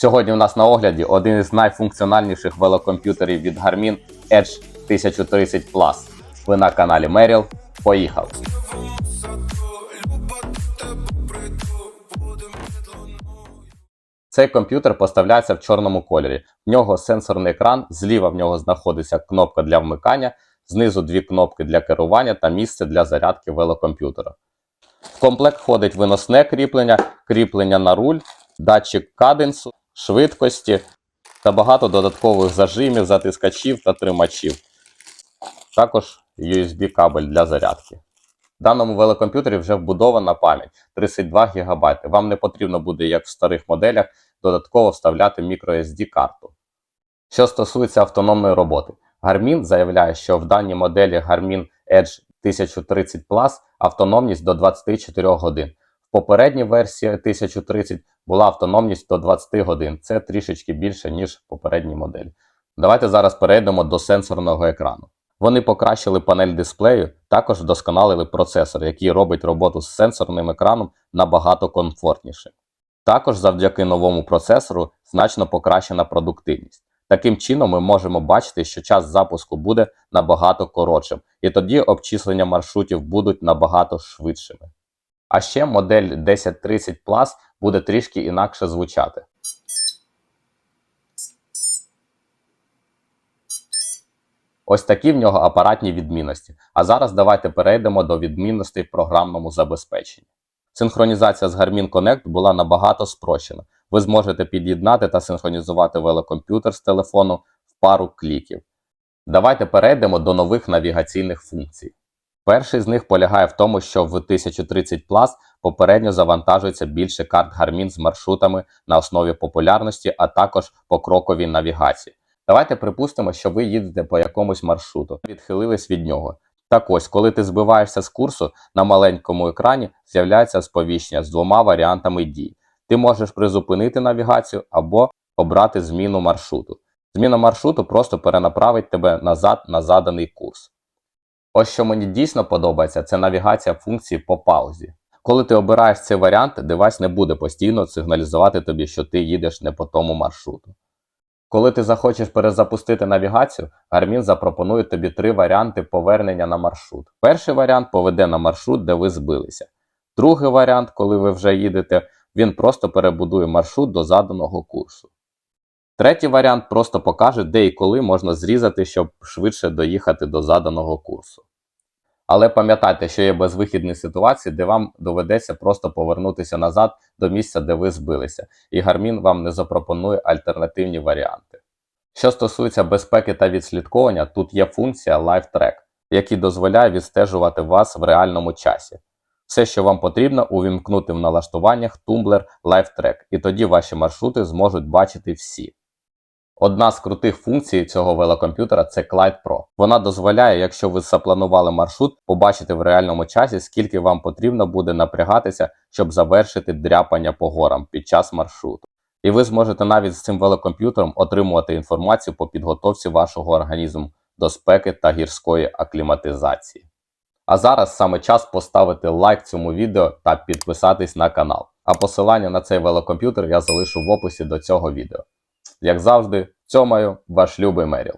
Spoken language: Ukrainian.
Сьогодні у нас на огляді один із найфункціональніших велокомп'ютерів від Garmin Edge 1030 Plus. Ви на каналі Merrill. Поїхали! Цей комп'ютер поставляється в чорному кольорі. В нього сенсорний екран, зліва в нього знаходиться кнопка для вмикання, знизу дві кнопки для керування та місце для зарядки велокомп'ютера. В комплект входить виносне кріплення, кріплення на руль, датчик каденсу, швидкості та багато додаткових зажимів, затискачів та тримачів. Також USB кабель для зарядки. В даному велокомп'ютері вже вбудована пам'ять 32 ГБ. Вам не потрібно буде, як в старих моделях, додатково вставляти microSD карту. Що стосується автономної роботи, Garmin заявляє, що в даній моделі Garmin Edge 1030 Plus автономність до 24 годин. В попередній версії 1030 була автономність до 20 годин. Це трішечки більше, ніж в попередній моделі. Давайте зараз перейдемо до сенсорного екрану. Вони покращили панель дисплею, також вдосконалили процесор, який робить роботу з сенсорним екраном набагато комфортніше. Також завдяки новому процесору значно покращена продуктивність. Таким чином ми можемо бачити, що час запуску буде набагато коротшим, і тоді обчислення маршрутів будуть набагато швидшими. А ще модель 1030 Plus буде трішки інакше звучати. Ось такі в нього апаратні відмінності. А зараз давайте перейдемо до відмінностей в програмному забезпеченні. Синхронізація з Garmin Connect була набагато спрощена. Ви зможете під'єднати та синхронізувати велокомп'ютер з телефону в пару кліків. Давайте перейдемо до нових навігаційних функцій. Перший з них полягає в тому, що в 1030 Plus попередньо завантажується більше карт Garmin з маршрутами на основі популярності, а також покроковій навігації. Давайте припустимо, що ви їдете по якомусь маршруту, відхилились від нього. Так ось, коли ти збиваєшся з курсу, на маленькому екрані з'являється сповіщення з двома варіантами дій. Ти можеш призупинити навігацію або обрати зміну маршруту. Зміна маршруту просто перенаправить тебе назад на заданий курс. Ось що мені дійсно подобається, це навігація функції по паузі. Коли ти обираєш цей варіант, девайс не буде постійно сигналізувати тобі, що ти їдеш не по тому маршруту. Коли ти захочеш перезапустити навігацію, Garmin запропонує тобі три варіанти повернення на маршрут. Перший варіант поведе на маршрут, де ви збилися. Другий варіант, коли ви вже їдете, він просто перебудує маршрут до заданого курсу. Третій варіант просто покаже, де і коли можна зрізати, щоб швидше доїхати до заданого курсу. Але пам'ятайте, що є безвихідні ситуації, де вам доведеться просто повернутися назад до місця, де ви збилися, і Garmin вам не запропонує альтернативні варіанти. Що стосується безпеки та відслідковування, тут є функція Live Track, який дозволяє відстежувати вас в реальному часі. Все, що вам потрібно, увімкнути в налаштуваннях Tumblr Live Track, і тоді ваші маршрути зможуть бачити всі. Одна з крутих функцій цього велокомп'ютера це Clyde Pro. Вона дозволяє, якщо ви запланували маршрут, побачити в реальному часі, скільки вам потрібно буде напрягатися, щоб завершити дряпання по горам під час маршруту. І ви зможете навіть з цим велокомп'ютером отримувати інформацію по підготовці вашого організму до спеки та гірської акліматизації. А зараз саме час поставити лайк цьому відео та підписатись на канал. А посилання на цей велокомп'ютер я залишу в описі до цього відео. Як завжди, цьомаю, ваш любий Меріл.